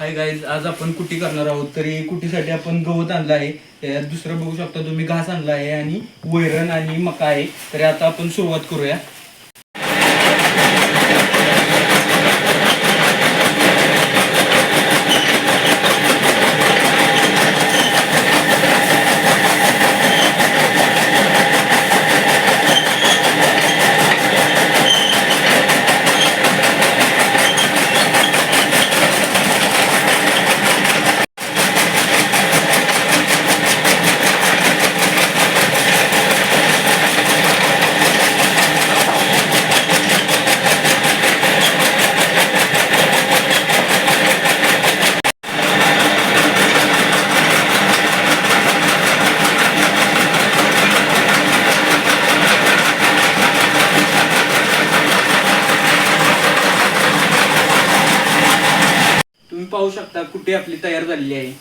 Hi guys आज आपण कुटी करणार आहोत. तरी कुटीसाठी आपण गवत आणलं आहे. त्यात दुसरं बघू शकता तुम्ही घास आणला आहे आणि वैरण आणि मका आहे. तरी आता आपण सुरुवात करूया. तुम्ही पाहू शकता कुठे आपली तयार झालेली आहे.